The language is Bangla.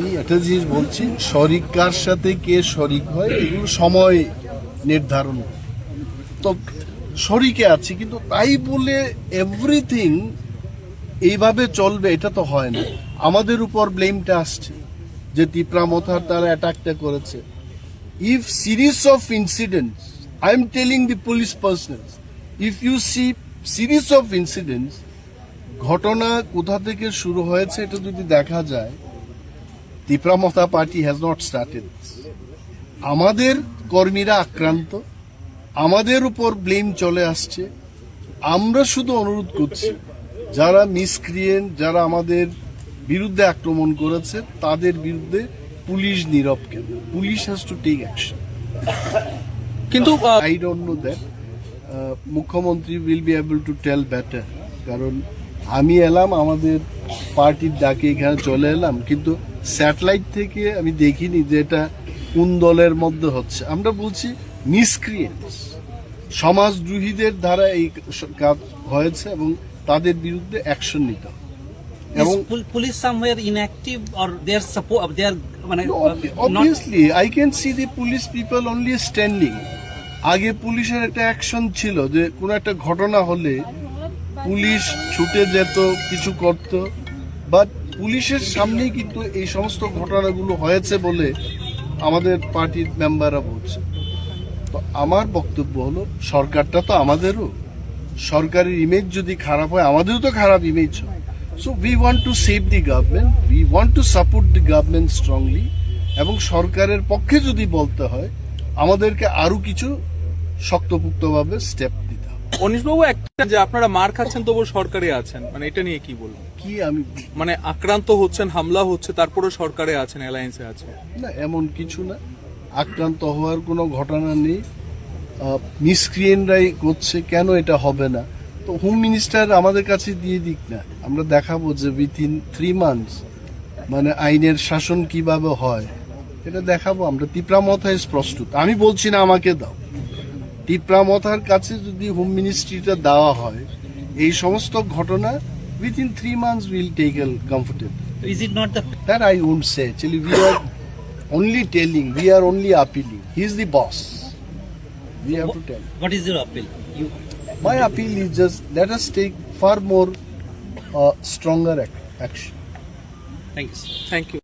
আমি একটা জিনিস বলছি, শরিক কার সাথে কে শরিক হয়, এগুলো সময় নির্ধারণ তো শরিকে আছি, কিন্তু তাই বলে এভরিথিং এইভাবে চলবে, এটা তো হয় না। আমাদের উপর ব্লেমটা আসছে যে তিপ্রা মথার তারা অ্যাটাকটা করেছে। If series of incidents I am telling the police personnel if you see series of incidents, ঘটনা কোথা থেকে শুরু হয়েছে, এটা যদি দেখা যায় Tipra Motha party has not started আমাদের কর্মীরা আক্রান্ত আমাদের উপর ব্লেম চলে আসছে। আমরা শুধু অনুরোধ করছি যারা মিসক্রিয়েন্ট যারা আমাদের বিরুদ্ধে আক্রমণ করেছে তাদের বিরুদ্ধে পুলিশ নীরব কেন? Police has to take action কিন্তু আই ডোন্ট নো দ্যাট মুখ্যমন্ত্রী will be able to tell better কারণ আমি এলাম আমাদের পার্টির ডাকে এখানে চলে এলাম কিন্তু স্যাটেলাইট থেকে আমি দেখিনি যে এটা কোন দলের মধ্যে হচ্ছে। আমরা বলছি মিসক্রিয়েন্টস সমাজদ্রোহীদের দ্বারা এই কাজ হয়েছে এবং তাদের বিরুদ্ধে অ্যাকশন নিতে হবে। এবং are support they are মানে can see the police people only standing আগে পুলিশের একটা অ্যাকশন ছিল যে কোনো একটা ঘটনা হলে পুলিশ ছুটে যেত কিছু করত। বাট পুলিশের সামনেই কিন্তু এই সমস্ত ঘটনাগুলো হয়েছে বলে আমাদের পার্টির মেম্বাররা বলছে। তো আমার বক্তব্য হলো, সরকারটা তো আমাদেরও। সরকারের ইমেজ যদি খারাপ হয়, আমাদেরও তো খারাপ ইমেজ হয়। So we want to save the government we want to support the government strongly এবং সরকারের পক্ষে যদি বলতে হয়, আমাদেরকে আরও কিছু শক্তপুক্তভাবে স্টেপ দিতে অনিশবাবু একটা যে আপনারা মার খাচ্ছেন তবু সরকারে আছেন। মানে এটা নিয়ে কি বলব? কি আমি মানে আক্রান্ত হচ্ছেন হামলা হচ্ছে তারপরে সরকারে আছেন অ্যালায়েন্সে আছেন। না এমন কিছু না। আক্রান্ত হওয়ার কোনো ঘটনা নেই। মিসক্রিয়েন্টরাই করছে কেন এটা হবে না? তো হোম মিনিস্টার আমাদের কাছে দিয়ে দিক না। আমরা দেখাবো যে উইথিন থ্রি মান্থস মানে আইনের শাসন কীভাবে হয় এটা দেখাবো। আমরা তিপ্রামথায় প্রস্তুত। আমি বলছি না আমাকে দাও। তিপ্রামথার কাছে যদি হোম মিনিস্ট্রিটা দেওয়া হয় এই সমস্ত ঘটনা within three months will take L comfortable is it not the That I won't say. Actually, we are only telling, we are only appealing. He is the boss. We have to tell. what is your appeal you My appeal is just let us take far more uh, stronger ac- action. thank you sir. Thank you